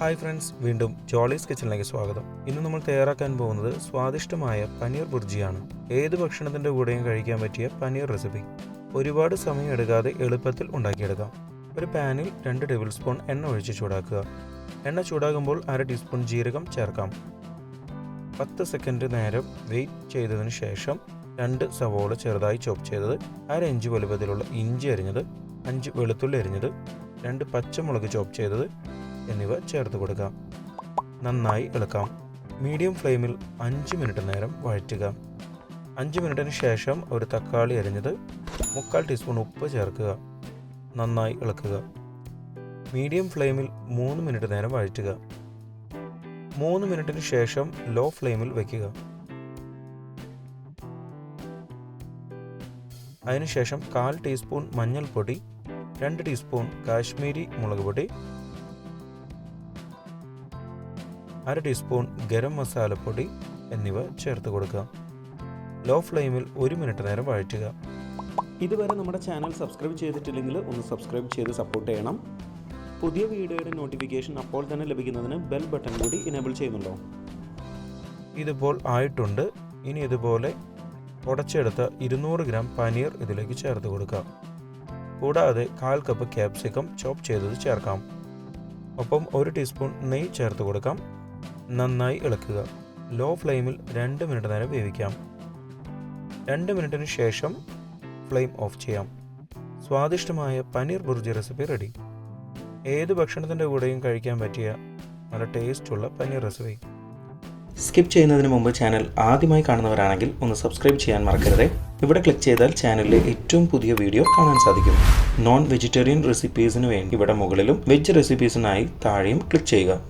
Hi friends വീണ്ടും ജോളീസ് കിച്ചണിലേക്ക് സ്വാഗതം. ഇന്ന് നമ്മൾ തയ്യാറാക്കാൻ പോകുന്നത് സ്വാദിഷ്ടമായ പനീർ ബുർജിയാണ്. ഏത് ഭക്ഷണത്തിന്റെ കൂടെയും കഴിക്കാൻ പറ്റിയ പനീർ റെസിപ്പി. ഒരുപാട് സമയം എടുക്കാതെ എളുപ്പത്തിൽ ഉണ്ടാക്കിയെടുക്കാം. ഒരു പാനിൽ രണ്ട് ടേബിൾ സ്പൂൺ എണ്ണ ഒഴിച്ച് ചൂടാക്കുക. എണ്ണ ചൂടാകുമ്പോൾ അര ടീസ്പൂൺ ജീരകം ചേർക്കാം. പത്ത് സെക്കൻഡ് നേരം വെയിറ്റ് ചെയ്തതിന് ശേഷം രണ്ട് സവോള ചെറുതായി ചോപ്പ് ചെയ്തത് അര ഇഞ്ച് വലുപ്പത്തിലുള്ള ഇഞ്ചി അരിഞ്ഞത് അഞ്ച് വെളുത്തുള്ളി അരിഞ്ഞത് രണ്ട് പച്ചമുളക് ചോപ്പ് ചെയ്തത് എന്നിവ ചേർത്ത് കൊടുക്കാം. നന്നായി ഇളക്കാം. മീഡിയം ഫ്ലെയിമിൽ അഞ്ച് മിനിറ്റ് നേരം വഴറ്റുക. അഞ്ച് മിനിറ്റിന് ശേഷം ഒരു തക്കാളി അരിഞ്ഞത് മുക്കാൽ ടീസ്പൂൺ ഉപ്പ് ചേർക്കുക. നന്നായി ഇളക്കുക. മീഡിയം ഫ്ലെയിമിൽ മൂന്ന് മിനിറ്റ് നേരം വഴറ്റുക. മൂന്ന് മിനിറ്റിന് ശേഷം ലോ ഫ്ലെയിമിൽ വയ്ക്കുക അതിനുശേഷം കാൽ ടീസ്പൂൺ മഞ്ഞൾപ്പൊടി രണ്ട് ടീസ്പൂൺ കാശ്മീരി മുളക് പൊടി അര ടീസ്പൂൺ ഗരം മസാലപ്പൊടി എന്നിവ ചേർത്ത് കൊടുക്കുക. ലോ ഫ്ലെയിമിൽ ഒരു മിനിറ്റ് നേരം വഴറ്റുക. ഇതുവരെ നമ്മുടെ ചാനൽ സബ്സ്ക്രൈബ് ചെയ്തിട്ടില്ലെങ്കിൽ ഒന്ന് സബ്സ്ക്രൈബ് ചെയ്ത് സപ്പോർട്ട് ചെയ്യണം. പുതിയ വീഡിയോയുടെ നോട്ടിഫിക്കേഷൻ അപ്പോൾ തന്നെ ലഭിക്കുന്നതിന് ബെൽ ബട്ടൺ കൂടി ഇനേബിൾ ചെയ്യുന്നുണ്ടോ? ഇതിപ്പോൾ ആയിട്ടുണ്ട്. ഇനി ഇതുപോലെ ഉടച്ചെടുത്ത ഇരുന്നൂറ് ഗ്രാം പനീർ ഇതിലേക്ക് ചേർത്ത് കൊടുക്കാം കൂടാതെ കാൽ കപ്പ് ക്യാപ്സിക്കം ചോപ്പ് ചെയ്തത് ചേർക്കാം. ഒപ്പം ഒരു ടീസ്പൂൺ നെയ്യ് ചേർത്ത് കൊടുക്കാം. നന്നായി ഇളക്കുക. ലോ ഫ്ലെയിമിൽ രണ്ട് മിനിറ്റ് നേരം വേവിക്കാം. രണ്ട് മിനിറ്റിന് ശേഷം ഫ്ലെയിം ഓഫ് ചെയ്യാം. സ്വാദിഷ്ടമായ പനീർ ബുർജി റെസിപ്പി റെഡി. ഏത് ഭക്ഷണത്തിന്റെ കൂടെയും കഴിക്കാൻ പറ്റിയ നല്ല ടേസ്റ്റുള്ള പനീർ റെസിപ്പി. സ്കിപ്പ് ചെയ്യുന്നതിന് മുമ്പ് ചാനൽ ആദ്യമായി കാണുന്നവരാണെങ്കിൽ ഒന്ന് സബ്സ്ക്രൈബ് ചെയ്യാൻ മറക്കരുത്. ഇവിടെ ക്ലിക്ക് ചെയ്താൽ ചാനലിലെ ഏറ്റവും പുതിയ വീഡിയോ കാണാൻ സാധിക്കും. നോൺ വെജിറ്റേറിയൻ റെസിപ്പീസിന് വേണ്ടി ഇവിടെ മുകളിലും വെജ് റെസിപ്പീസിനായി താഴെയും ക്ലിക്ക് ചെയ്യുക.